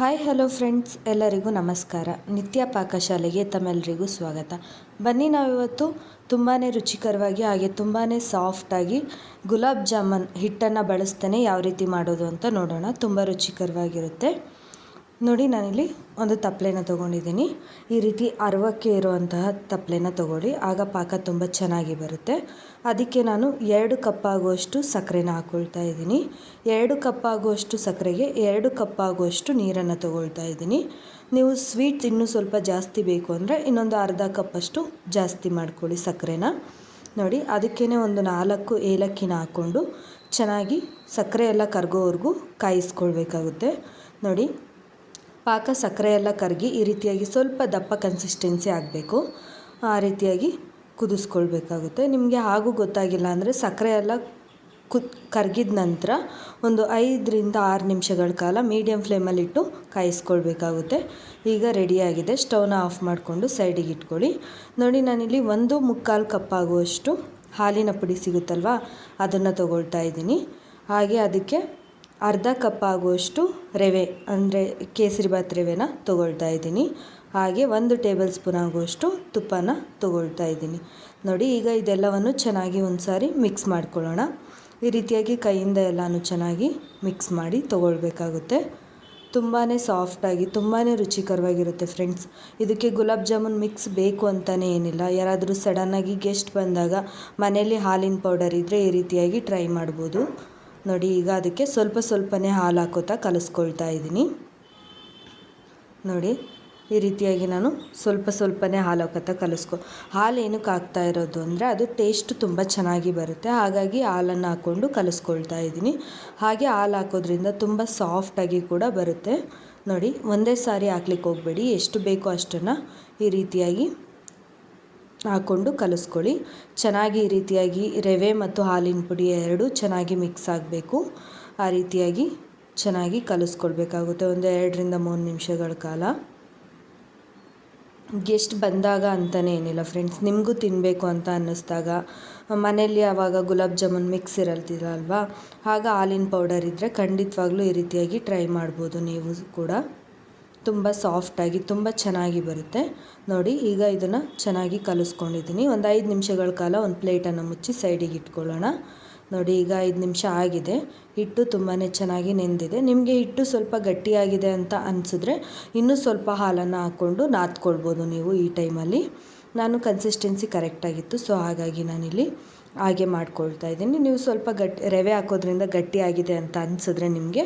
Hi hello friends ಎಲ್ಲರಿಗೂ ನಮಸ್ಕಾರ. ನಿತ್ಯ ಪಾಕಶಾಲೆಗೆ ತಮ್ಮೆಲ್ಲರಿಗೂ ಸ್ವಾಗತ. ಬನ್ನಿ ನಾವಿವತ್ತು ತುಂಬಾ ರುಚಿಕರವಾಗಿ ಹಾಗೆ ತುಂಬಾ ಸಾಫ್ಟಾಗಿ ಗುಲಾಬ್ ಜಾಮೂನ್ ಹಿಟ್ಟನ್ನು ಬಳಸ್ತೇನೆ. ಯಾವ ರೀತಿ ಮಾಡೋದು ಅಂತ ನೋಡೋಣ. ತುಂಬ ರುಚಿಕರವಾಗಿರುತ್ತೆ. ನೋಡಿ, ನಾನಿಲ್ಲಿ ಒಂದು ತಪ್ಪಲೆನ ತೊಗೊಂಡಿದ್ದೀನಿ. ಈ ರೀತಿ ಅರವಕ್ಕೆ ಇರುವಂತಹ ತಪ್ಪಲೆನ ತೊಗೊಳ್ಳಿ. ಆಗ ಪಾಕ ತುಂಬ ಚೆನ್ನಾಗಿ ಬರುತ್ತೆ. ಅದಕ್ಕೆ ನಾನು ಎರಡು ಕಪ್ ಆಗುವಷ್ಟು ಸಕ್ಕರೆನ ಹಾಕ್ಕೊಳ್ತಾ ಇದ್ದೀನಿ. ಎರಡು ಕಪ್ ಆಗುವಷ್ಟು ಸಕ್ಕರೆಗೆ ಎರಡು ಕಪ್ ಆಗುವಷ್ಟು ನೀರನ್ನು ತೊಗೊಳ್ತಾ ಇದ್ದೀನಿ. ನೀವು ಸ್ವೀಟ್ ಇನ್ನೂ ಸ್ವಲ್ಪ ಜಾಸ್ತಿ ಬೇಕು ಅಂದರೆ ಇನ್ನೊಂದು ಅರ್ಧ ಕಪ್ಪಷ್ಟು ಜಾಸ್ತಿ ಮಾಡ್ಕೊಳ್ಳಿ ಸಕ್ಕರೆನ. ನೋಡಿ ಅದಕ್ಕೇ ಒಂದು ನಾಲ್ಕು ಏಲಕ್ಕಿನ ಹಾಕ್ಕೊಂಡು ಚೆನ್ನಾಗಿ ಸಕ್ಕರೆ ಎಲ್ಲ ಕರಗೋವರೆಗೂ ಕಾಯಿಸ್ಕೊಳ್ಬೇಕಾಗುತ್ತೆ. ನೋಡಿ ಪಾಕ ಸಕ್ಕರೆ ಎಲ್ಲ ಕರಗಿ ಈ ರೀತಿಯಾಗಿ ಸ್ವಲ್ಪ ದಪ್ಪ ಕನ್ಸಿಸ್ಟೆನ್ಸಿ ಆಗಬೇಕು. ಆ ರೀತಿಯಾಗಿ ಕುದಿಸ್ಕೊಳ್ಬೇಕಾಗುತ್ತೆ. ನಿಮಗೆ ಹಾಗೂ ಗೊತ್ತಾಗಿಲ್ಲ ಅಂದರೆ ಸಕ್ಕರೆ ಎಲ್ಲ ಕುದ್ ಕರಗಿದ ನಂತರ ಒಂದು ಐದರಿಂದ ಆರು ನಿಮಿಷಗಳ ಕಾಲ ಮೀಡಿಯಮ್ ಫ್ಲೇಮಲ್ಲಿಟ್ಟು ಕಾಯಿಸ್ಕೊಳ್ಬೇಕಾಗುತ್ತೆ. ಈಗ ರೆಡಿಯಾಗಿದೆ ಸ್ಟವ್ನ ಆಫ್ ಮಾಡಿಕೊಂಡು ಸೈಡಿಗೆ ಇಟ್ಕೊಳ್ಳಿ. ನೋಡಿ ನಾನಿಲ್ಲಿ ಒಂದು ಮುಕ್ಕಾಲು ಕಪ್ ಆಗುವಷ್ಟು ಹಾಲಿನ ಪುಡಿ ಸಿಗುತ್ತಲ್ವ? ಅದನ್ನು ತಗೊಳ್ತಾ ಇದ್ದೀನಿ. ಹಾಗೆ ಅದಕ್ಕೆ ಅರ್ಧ ಕಪ್ ಆಗುವಷ್ಟು ರವೆ, ಅಂದರೆ ಕೇಸರಿಬಾತ್ ರವೆನ ತೊಗೊಳ್ತಾ ಇದ್ದೀನಿ. ಹಾಗೆ ಒಂದು ಟೇಬಲ್ ಸ್ಪೂನ್ ಆಗುವಷ್ಟು ತುಪ್ಪನ ತೊಗೊಳ್ತಾ ಇದ್ದೀನಿ. ನೋಡಿ, ಈಗ ಇದೆಲ್ಲವನ್ನು ಚೆನ್ನಾಗಿ ಒಂದು ಸಾರಿ ಮಿಕ್ಸ್ ಮಾಡ್ಕೊಳ್ಳೋಣ. ಈ ರೀತಿಯಾಗಿ ಕೈಯಿಂದ ಎಲ್ಲನೂ ಚೆನ್ನಾಗಿ ಮಿಕ್ಸ್ ಮಾಡಿ ತೊಗೊಳ್ಬೇಕಾಗುತ್ತೆ. ತುಂಬಾ ಸಾಫ್ಟಾಗಿ ತುಂಬಾ ರುಚಿಕರವಾಗಿರುತ್ತೆ ಫ್ರೆಂಡ್ಸ್. ಇದಕ್ಕೆ ಗುಲಾಬ್ ಜಾಮೂನ್ ಮಿಕ್ಸ್ ಬೇಕು ಅಂತಲೇ ಏನಿಲ್ಲ. ಯಾರಾದರೂ ಸಡನ್ನಾಗಿ ಗೆಸ್ಟ್ ಬಂದಾಗ ಮನೆಯಲ್ಲಿ ಹಾಲಿನ ಪೌಡರ್ ಇದ್ದರೆ ಈ ರೀತಿಯಾಗಿ ಟ್ರೈ ಮಾಡ್ಬೋದು. ನೋಡಿ, ಈಗ ಅದಕ್ಕೆ ಸ್ವಲ್ಪ ಸ್ವಲ್ಪನೇ ಹಾಲು ಹಾಕೋತಾ ಕಲಿಸ್ಕೊಳ್ತಾ ಇದ್ದೀನಿ. ನೋಡಿ, ಈ ರೀತಿಯಾಗಿ ನಾನು ಸ್ವಲ್ಪ ಸ್ವಲ್ಪನೇ ಹಾಲು ಹಾಕೋತಾ ಕಲಿಸ್ಕೊ ಹಾಲು ಏನಕ್ಕೆ ಹಾಕ್ತಾ ಇರೋದು ಅಂದರೆ ಅದು ಟೇಸ್ಟ್ ತುಂಬ ಚೆನ್ನಾಗಿ ಬರುತ್ತೆ. ಹಾಗಾಗಿ ಹಾಲನ್ನು ಹಾಕ್ಕೊಂಡು ಕಲಿಸ್ಕೊಳ್ತಾ ಇದ್ದೀನಿ. ಹಾಗೆ ಹಾಲು ಹಾಕೋದ್ರಿಂದ ತುಂಬ ಸಾಫ್ಟಾಗಿ ಕೂಡ ಬರುತ್ತೆ. ನೋಡಿ, ಒಂದೇ ಸಾರಿ ಹಾಕ್ಲಿಕ್ಕೆ ಹೋಗಬೇಡಿ. ಎಷ್ಟು ಬೇಕೋ ಅಷ್ಟನ್ನು ಈ ರೀತಿಯಾಗಿ ಹಾಕ್ಕೊಂಡು ಕಲಿಸ್ಕೊಳ್ಳಿ. ಚೆನ್ನಾಗಿ ಈ ರೀತಿಯಾಗಿ ರವೆ ಮತ್ತು ಹಾಲಿನ ಪುಡಿ ಎರಡು ಚೆನ್ನಾಗಿ ಮಿಕ್ಸ್ ಆಗಬೇಕು. ಆ ರೀತಿಯಾಗಿ ಚೆನ್ನಾಗಿ ಕಲಿಸ್ಕೊಳ್ಬೇಕಾಗುತ್ತೆ ಒಂದು ಎರಡರಿಂದ ಮೂರು ನಿಮಿಷಗಳ ಕಾಲ. ಗೆಸ್ಟ್ ಬಂದಾಗ ಅಂತಲೇ ಏನಿಲ್ಲ ಫ್ರೆಂಡ್ಸ್, ನಿಮಗೂ ತಿನ್ನಬೇಕು ಅಂತ ಅನ್ನಿಸ್ದಾಗ, ಮನೆಯಲ್ಲಿ ಆವಾಗ ಗುಲಾಬ್ ಜಾಮೂನ್ ಮಿಕ್ಸ್ ಇರಲ್ತಿರಲ್ವಾ ಆಗ ಹಾಲಿನ ಪೌಡರ್ ಇದ್ದರೆ ಖಂಡಿತವಾಗ್ಲೂ ಈ ರೀತಿಯಾಗಿ ಟ್ರೈ ಮಾಡ್ಬೋದು ನೀವು ಕೂಡ. ತುಂಬ ಸಾಫ್ಟಾಗಿ ತುಂಬ ಚೆನ್ನಾಗಿ ಬರುತ್ತೆ. ನೋಡಿ, ಈಗ ಇದನ್ನು ಚೆನ್ನಾಗಿ ಕಲಿಸ್ಕೊಂಡಿದ್ದೀನಿ. ಒಂದು ಐದು ನಿಮಿಷಗಳ ಕಾಲ ಒಂದು ಪ್ಲೇಟನ್ನು ಮುಚ್ಚಿ ಸೈಡಿಗೆ ಇಟ್ಕೊಳ್ಳೋಣ. ನೋಡಿ, ಈಗ ಐದು ನಿಮಿಷ ಆಗಿದೆ. ಹಿಟ್ಟು ತುಂಬಾ ಚೆನ್ನಾಗಿ ನೆಂದಿದೆ. ನಿಮಗೆ ಹಿಟ್ಟು ಸ್ವಲ್ಪ ಗಟ್ಟಿಯಾಗಿದೆ ಅಂತ ಅನಿಸಿದ್ರೆ ಇನ್ನೂ ಸ್ವಲ್ಪ ಹಾಲನ್ನು ಹಾಕ್ಕೊಂಡು ನಾದ್ಕೊಳ್ಬೋದು ನೀವು ಈ ಟೈಮಲ್ಲಿ. ನಾನು ಕನ್ಸಿಸ್ಟೆನ್ಸಿ ಕರೆಕ್ಟಾಗಿತ್ತು ಸೊ ಹಾಗಾಗಿ ನಾನಿಲ್ಲಿ ಹಾಗೆ ಮಾಡ್ಕೊಳ್ತಾ ಇದ್ದೀನಿ. ನೀವು ಸ್ವಲ್ಪ ಗಟ್ಟಿ ರವೆ ಹಾಕೋದ್ರಿಂದ ಗಟ್ಟಿಯಾಗಿದೆ ಅಂತ ಅನಿಸಿದ್ರೆ ನಿಮಗೆ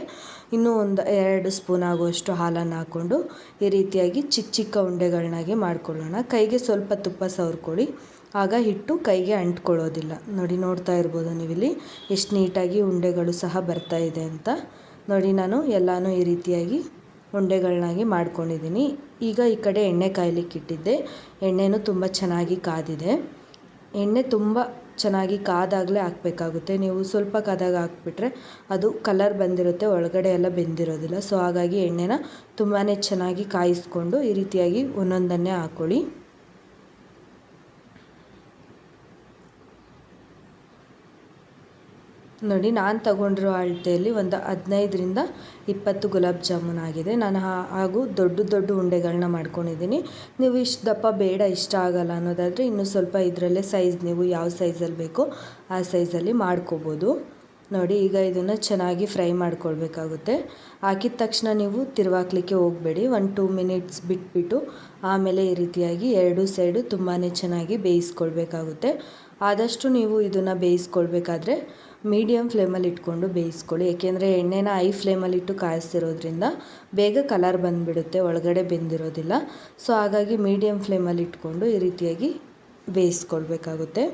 ಇನ್ನೂ ಒಂದು ಎರಡು ಸ್ಪೂನ್ ಆಗುವಷ್ಟು ಹಾಲನ್ನು ಹಾಕ್ಕೊಂಡು ಈ ರೀತಿಯಾಗಿ ಚಿಕ್ಕ ಚಿಕ್ಕ ಉಂಡೆಗಳನ್ನಾಗಿ ಮಾಡ್ಕೊಳ್ಳೋಣ. ಕೈಗೆ ಸ್ವಲ್ಪ ತುಪ್ಪ ಸವರ್ಕೊಳ್ಳಿ. ಆಗ ಹಿಟ್ಟು ಕೈಗೆ ಅಂಟ್ಕೊಳ್ಳೋದಿಲ್ಲ. ನೋಡಿ, ನೋಡ್ತಾ ಇರ್ಬೋದು ನೀವಿಲ್ಲಿ ಎಷ್ಟು ನೀಟಾಗಿ ಉಂಡೆಗಳು ಸಹ ಬರ್ತಾ ಇದೆ ಅಂತ. ನೋಡಿ, ನಾನು ಎಲ್ಲನೂ ಈ ರೀತಿಯಾಗಿ ಉಂಡೆಗಳನ್ನಾಗಿ ಮಾಡ್ಕೊಂಡಿದ್ದೀನಿ. ಈಗ ಈ ಕಡೆ ಎಣ್ಣೆ ಕಾಯ್ಲಿಕ್ಕೆ ಇಟ್ಟಿದ್ದೆ ಎಣ್ಣೆನೂ ತುಂಬ ಚೆನ್ನಾಗಿ ಕಾದಿದೆ. ಎಣ್ಣೆ ತುಂಬ ಚೆನ್ನಾಗಿ ಕಾದಾಗಲೇ ಹಾಕ್ಬೇಕಾಗುತ್ತೆ. ನೀವು ಸ್ವಲ್ಪ ಕಾದಾಗ ಹಾಕ್ಬಿಟ್ರೆ ಅದು ಕಲರ್ ಬಂದಿರುತ್ತೆ, ಒಳಗಡೆ ಎಲ್ಲ ಬೆಂದಿರೋದಿಲ್ಲ. ಸೊ ಹಾಗಾಗಿ ಎಣ್ಣೆನ ತುಂಬಾ ಚೆನ್ನಾಗಿ ಕಾಯಿಸ್ಕೊಂಡು ಈ ರೀತಿಯಾಗಿ ಒಂದೊಂದನ್ನೇ ಹಾಕ್ಕೊಳ್ಳಿ ನೋಡಿ, ನಾನು ತಗೊಂಡಿರೋ ಅಳತೆಯಲ್ಲಿ ಒಂದು ಹದಿನೈದರಿಂದ ಇಪ್ಪತ್ತು ಗುಲಾಬ್ ಜಾಮೂನ್ ಆಗಿದೆ. ನಾನು ಹಾಗೂ ದೊಡ್ಡ ದೊಡ್ಡ ಉಂಡೆಗಳನ್ನ ಮಾಡ್ಕೊಂಡಿದ್ದೀನಿ. ನೀವು ಇಷ್ಟು ದಪ್ಪ ಬೇಡ, ಇಷ್ಟ ಆಗಲ್ಲ ಅನ್ನೋದಾದರೆ ಇನ್ನೂ ಸ್ವಲ್ಪ ಇದರಲ್ಲೇ ಸೈಜ್ ನೀವು ಯಾವ ಸೈಜಲ್ಲಿ ಬೇಕೋ ಆ ಸೈಜಲ್ಲಿ ಮಾಡ್ಕೋಬೋದು. ನೋಡಿ, ಈಗ ಇದನ್ನು ಚೆನ್ನಾಗಿ ಫ್ರೈ ಮಾಡ್ಕೊಳ್ಬೇಕಾಗುತ್ತೆ. ಹಾಕಿದ ತಕ್ಷಣ ನೀವು ತಿರುವಾಕ್ಲಿಕ್ಕೆ ಹೋಗಬೇಡಿ. ಒನ್ ಟೂ ಮಿನಿಟ್ಸ್ ಬಿಟ್ಬಿಟ್ಟು ಆಮೇಲೆ ಈ ರೀತಿಯಾಗಿ ಎರಡು ಸೈಡು ತುಂಬಾ ಚೆನ್ನಾಗಿ ಬೇಯಿಸ್ಕೊಳ್ಬೇಕಾಗುತ್ತೆ. ಆದಷ್ಟು ನೀವು ಇದನ್ನು ಬೇಯಿಸ್ಕೊಳ್ಬೇಕಾದ್ರೆ ಮೀಡಿಯಮ್ ಫ್ಲೇಮಲ್ಲಿ ಇಟ್ಕೊಂಡು ಬೇಯಿಸ್ಕೊಳ್ಳಿ. ಏಕೆಂದರೆ ಎಣ್ಣೆನ ಐ ಫ್ಲೇಮಲ್ಲಿಟ್ಟು ಕಾಯಿಸ್ತಿರೋದ್ರಿಂದ ಬೇಗ ಕಲರ್ ಬಂದುಬಿಡುತ್ತೆ, ಒಳಗಡೆ ಬೆಂದಿರೋದಿಲ್ಲ. ಸೊ ಹಾಗಾಗಿ ಮೀಡಿಯಮ್ ಫ್ಲೇಮಲ್ಲಿ ಇಟ್ಕೊಂಡು ಈ ರೀತಿಯಾಗಿ ಬೇಯಿಸ್ಕೊಳ್ಬೇಕಾಗುತ್ತೆ.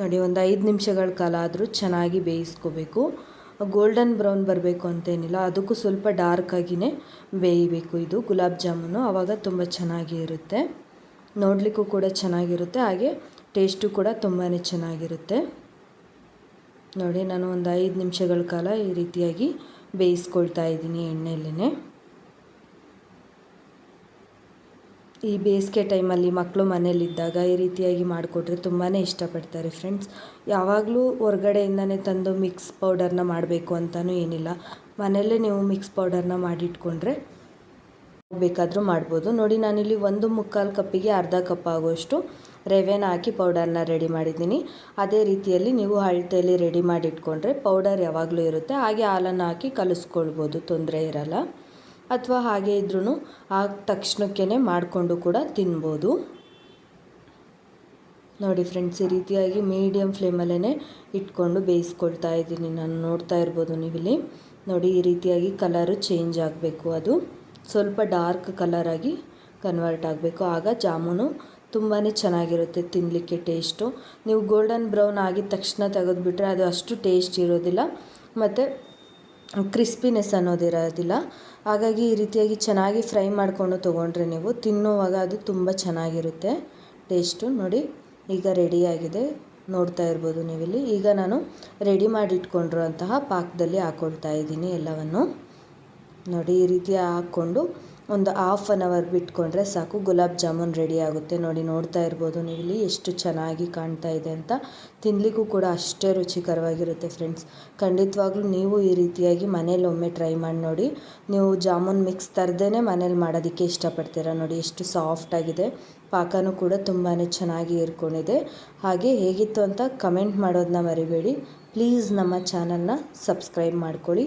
ನೋಡಿ, ಒಂದು ಐದು ನಿಮಿಷಗಳ ಕಾಲ ಆದರೂ ಚೆನ್ನಾಗಿ ಬೇಯಿಸ್ಕೋಬೇಕು. ಗೋಲ್ಡನ್ ಬ್ರೌನ್ ಬರಬೇಕು ಅಂತೇನಿಲ್ಲ, ಅದಕ್ಕೂ ಸ್ವಲ್ಪ ಡಾರ್ಕಾಗಿಯೇ ಬೇಯಬೇಕು ಇದು. ಗುಲಾಬ್ ಜಾಮೂನು ಆವಾಗ ತುಂಬ ಚೆನ್ನಾಗಿ ಇರುತ್ತೆ ನೋಡಲಿಕ್ಕೂ ಕೂಡ ಚೆನ್ನಾಗಿರುತ್ತೆ. ಹಾಗೆ ಟೇಸ್ಟು ಕೂಡ ತುಂಬಾ ಚೆನ್ನಾಗಿರುತ್ತೆ. ನೋಡಿ, ನಾನು ಒಂದು ಐದು ನಿಮಿಷಗಳ ಕಾಲ ಈ ರೀತಿಯಾಗಿ ಬೇಯಿಸ್ಕೊಳ್ತಾ ಇದ್ದೀನಿ ಎಣ್ಣೆಯಲ್ಲೇ ಈ ಬೇಸಿಗೆ ಟೈಮಲ್ಲಿ ಮಕ್ಕಳು ಮನೇಲಿದ್ದಾಗ ಈ ರೀತಿಯಾಗಿ ಮಾಡಿಕೊಟ್ರೆ ತುಂಬಾ ಇಷ್ಟಪಡ್ತಾರೆ ಫ್ರೆಂಡ್ಸ್. ಯಾವಾಗಲೂ ಹೊರಗಡೆಯಿಂದನೇ ತಂದು ಮಿಕ್ಸ್ ಪೌಡರ್ನ ಮಾಡಬೇಕು ಅಂತಲೂ ಏನಿಲ್ಲ. ಮನೆಯಲ್ಲೇ ನೀವು ಮಿಕ್ಸ್ ಪೌಡರ್ನ ಮಾಡಿಟ್ಕೊಂಡ್ರೆ ಬೇಕಾದರೂ ಮಾಡ್ಬೋದು. ನೋಡಿ, ನಾನಿಲ್ಲಿ ಒಂದು ಮುಕ್ಕಾಲು ಕಪ್ಪಿಗೆ ಅರ್ಧ ಕಪ್ ಆಗುವಷ್ಟು ರವೆನ ಹಾಕಿ ಪೌಡರ್ನ ರೆಡಿ ಮಾಡಿದ್ದೀನಿ. ಅದೇ ರೀತಿಯಲ್ಲಿ ನೀವು ಅಳತೆಯಲ್ಲಿ ರೆಡಿ ಮಾಡಿ ಇಟ್ಕೊಂಡ್ರೆ ಪೌಡರ್ ಯಾವಾಗಲೂ ಇರುತ್ತೆ. ಹಾಗೆ ಹಾಲನ್ನು ಹಾಕಿ ಕಲಿಸ್ಕೊಳ್ಬೋದು, ತೊಂದರೆ ಇರಲ್ಲ. ಅಥವಾ ಹಾಗೆ ಇದ್ರೂ ಆ ತಕ್ಷಣಕ್ಕೇ ಮಾಡಿಕೊಂಡು ಕೂಡ ತಿನ್ಬೋದು. ನೋಡಿ ಫ್ರೆಂಡ್ಸ್ ಈ ರೀತಿಯಾಗಿ ಮೀಡಿಯಮ್ ಫ್ಲೇಮಲ್ಲೇ ಇಟ್ಕೊಂಡು ಬೇಯಿಸ್ಕೊಳ್ತಾ ಇದ್ದೀನಿ. ನಾನು ನೋಡ್ತಾ ಇರ್ಬೋದು ನೀವಿಲ್ಲಿ. ನೋಡಿ, ಈ ರೀತಿಯಾಗಿ ಕಲರು ಚೇಂಜ್ ಆಗಬೇಕು ಅದು. ಸ್ವಲ್ಪ ಡಾರ್ಕ್ ಕಲರಾಗಿ ಕನ್ವರ್ಟ್ ಆಗಬೇಕು. ಆಗ ಜಾಮೂನು ತುಂಬಾ ಚೆನ್ನಾಗಿರುತ್ತೆ ತಿನ್ನಲಿಕ್ಕೆ ಟೇಸ್ಟು. ನೀವು ಗೋಲ್ಡನ್ ಬ್ರೌನ್ ಆಗಿದ ತಕ್ಷಣ ತೆಗೆದುಬಿಟ್ರೆ ಅದು ಅಷ್ಟು ಟೇಸ್ಟ್ ಇರೋದಿಲ್ಲ. ಮತ್ತು ಕ್ರಿಸ್ಪಿನೆಸ್ ಅನ್ನೋದಿರೋದಿಲ್ಲ ಹಾಗಾಗಿ ಈ ರೀತಿಯಾಗಿ ಚೆನ್ನಾಗಿ ಫ್ರೈ ಮಾಡಿಕೊಂಡು ತೊಗೊಂಡ್ರೆ ನೀವು ತಿನ್ನುವಾಗ ಅದು ತುಂಬ ಚೆನ್ನಾಗಿರುತ್ತೆ. ಟೇಸ್ಟು ನೋಡಿ, ಈಗ ರೆಡಿಯಾಗಿದೆ ನೋಡ್ತಾ ಇರ್ಬೋದು ನೀವಿಲ್ಲಿ. ಈಗ ನಾನು ರೆಡಿ ಮಾಡಿಟ್ಕೊಂಡಿರುವಂತಹ ಪಾಕದಲ್ಲಿ ಹಾಕ್ಕೊಳ್ತಾ ಇದ್ದೀನಿ ಎಲ್ಲವನ್ನು. ನೋಡಿ, ಈ ರೀತಿ ಹಾಕ್ಕೊಂಡು ಒಂದು ಹಾಫ್ ಆನ್ ಅವರ್ ಬಿಟ್ಕೊಂಡ್ರೆ ಸಾಕು. ಗುಲಾಬ್ ಜಾಮೂನ್ ರೆಡಿ ಆಗುತ್ತೆ. ನೋಡಿ, ನೋಡ್ತಾ ಇರ್ಬೋದು ನೀವು ಇಲ್ಲಿ ಎಷ್ಟು ಚೆನ್ನಾಗಿ ಕಾಣ್ತಾ ಇದೆ ಅಂತ. ತಿನ್ನಲಿಕ್ಕೂ ಕೂಡ ಅಷ್ಟೇ ರುಚಿಕರವಾಗಿರುತ್ತೆ ಫ್ರೆಂಡ್ಸ್ ಖಂಡಿತವಾಗ್ಲೂ ನೀವು ಈ ರೀತಿಯಾಗಿ ಮನೇಲಿ ಒಮ್ಮೆ ಟ್ರೈ ಮಾಡಿ ನೋಡಿ. ನೀವು ಜಾಮೂನ್ ಮಿಕ್ಸ್ ತರದೇ ಮನೇಲಿ ಮಾಡೋದಕ್ಕೆ ಇಷ್ಟಪಡ್ತೀರಾ ನೋಡಿ. ಎಷ್ಟು ಸಾಫ್ಟಾಗಿದೆ ಪಾಕನೂ ಕೂಡ ತುಂಬಾ ಚೆನ್ನಾಗಿ ಇರ್ಕೊಂಡಿದೆ ಹಾಗೆ ಹೇಗಿತ್ತು ಅಂತ ಕಮೆಂಟ್ ಮಾಡೋದನ್ನ ಮರಿಬೇಡಿ. ಪ್ಲೀಸ್ ನಮ್ಮ ಚಾನಲ್ನ ಸಬ್ಸ್ಕ್ರೈಬ್ ಮಾಡ್ಕೊಳ್ಳಿ.